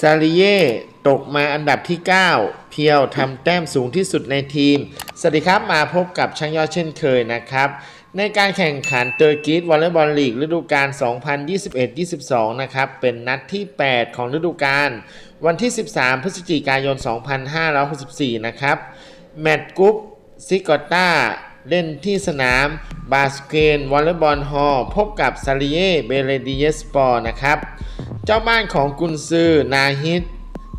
ซาลิเย่ตกมาอันดับที่ 9 เพียวทำแต้มสูงที่สุดในทีม สวัสดีครับมาพบกับช่างยอดเช่นเคยนะครับ ในการแข่งขันเตอร์กิสวอลเลย์บอลลีกฤดูกาล 2021-22 นะครับ เป็นนัดที่ 8 ของฤดูกาลวันที่ 13 พฤศจิกายน 2564 นะครับ แมตช์กรุ๊ปซิกอตตาเล่นที่สนามบาสเกนวอลเลย์บอลฮอลล์พบกับซาลิเย่เบเลดีเยสปอร์นะครับ เจ้าบ้านของกุนซือนาฮิต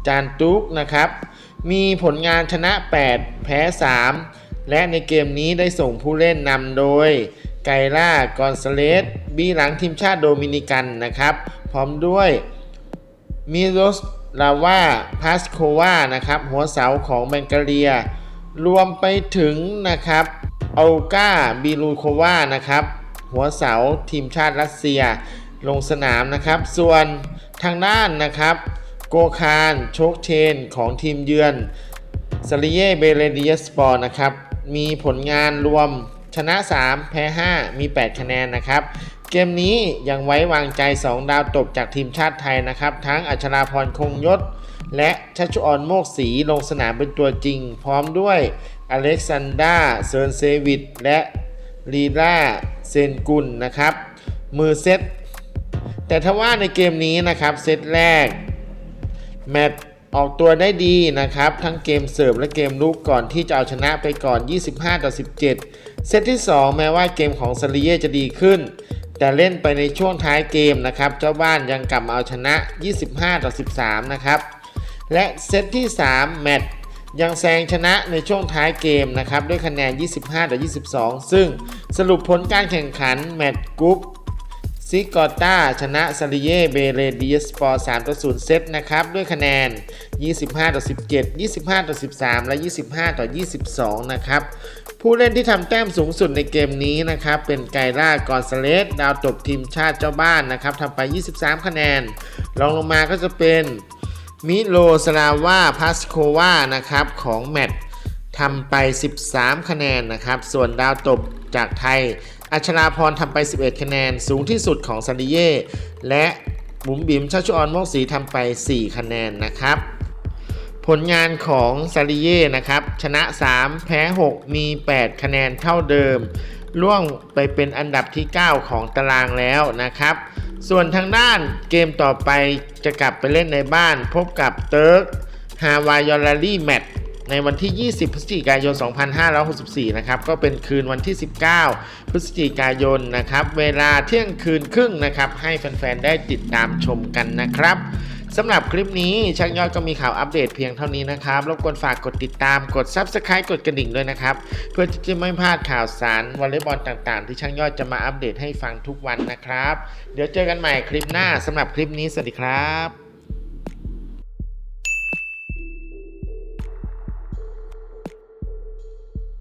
จานตุกนะครับ มีผลงานชนะ 8 แพ้ 3 และในเกมนี้ได้ส่งผู้เล่นนำโดย ไกล่ากอนซาเลสบีหลังทีมชาติโดมินิกันนะครับ พร้อมด้วยมิโรสลาวาพาสโควานะครับ หัวเสาของแบงกาเรีย รวมไปถึงนะครับอัลกาบีลูโควานะครับ หัวเสาทีมชาติรัสเซีย ลงสนามนะครับ ส่วนทางด้านนะครับ โกคารโชคเชน ของทีมเยือนซาลิเย่เบเลเดียสปอร์นะครับ มีผลงานรวมชนะ 3 แพ้ 5 มี 8 คะแนนนะครับ เกมนี้ยังไว้วางใจ 2 ดาวตบจากทีมชาติไทยนะครับ ทั้งอัชราพรคงยศ และชัชออนโมกศรีลงสนามเป็นตัวจริง พร้อมด้วยอเล็กซานดราเซิร์นเซวิตและลีลาเซนกุลนะครับ มือเซต แต่ถ้าว่าในเกมนี้นะครับเซตแรกแมตออกตัวได้ดีนะครับ ทั้งเกมเสิร์ฟและเกมลุกก่อนที่จะเอาชนะไปก่อน 25 ต่อ 17 เซตที่ 2 แม้ว่าเกมของซาริเยจะดีขึ้น แต่เล่นไปในช่วงท้ายเกมนะครับ เจ้าบ้านยังกลับมาเอาชนะ 25 ต่อ 13 นะครับ และเซตที่ 3 แมตช์ยังแซงชนะในช่วงท้ายเกมนะครับ ด้วยคะแนน 25 ต่อ 22 ซึ่งสรุปผลการแข่งขันแมตช์กรุ๊ป ซิกอต้าชนะซาริเยเบเรดีสปอร์3ต่อ0เซตนะครับ ด้วยคะแนน 25 ต่อ 17 25 ต่อ 13 และ 25 ต่อ 22 นะครับ ผู้เล่นที่ทำแต้มสูงสุดในเกมนี้นะครับ เป็นไกล่ากอนซาเลสดาวตบทีมชาติเจ้าบ้านนะครับทำไป 23 คะแนนรองลงมาก็จะเป็นมิโลสลาวาพาสโควานะครับของแมตทำไป 13 คะแนนนะครับ ส่วนดาวตบจากไทย อัชราพรทำไป 11 คะแนน สูงที่สุดของซาดิเย่ และบุ๋มบิ๋มชัชออนโมกศรีทำไป 4 คะแนนนะครับ ผลงานของซาริเย่นะครับ ชนะ 3 แพ้ 6 มี 8 คะแนนเท่าเดิม ล่วงไปเป็นอันดับที่ 9 ของตารางแล้วนะครับ ส่วนทางด้านเกมต่อไปจะกลับไปเล่นในบ้าน พบกับเติร์กฮาวายอลารีแมต ในวันที่ 20 พฤศจิกายน 2564 นะครับ ก็เป็นคืนวันที่ 19 พฤศจิกายนนะครับ เวลาเที่ยงคืนครึ่งนะครับ ให้แฟนๆ ได้ติดตามชมกันนะครับสำหรับคลิปนี้ช่างยอดก็มีข่าวอัปเดตเพียงเท่านี้นะครับ รบกวนฝากกดติดตาม กด Subscribe กดกระดิ่งด้วยนะครับ เพื่อที่จะไม่พลาดข่าวสารวอลเลย์บอลต่างๆ ที่ช่างยอดจะมาอัปเดตให้ฟังทุกวันนะครับ เดี๋ยวเจอกันใหม่คลิปหน้าสำหรับคลิปนี้สวัสดีครับ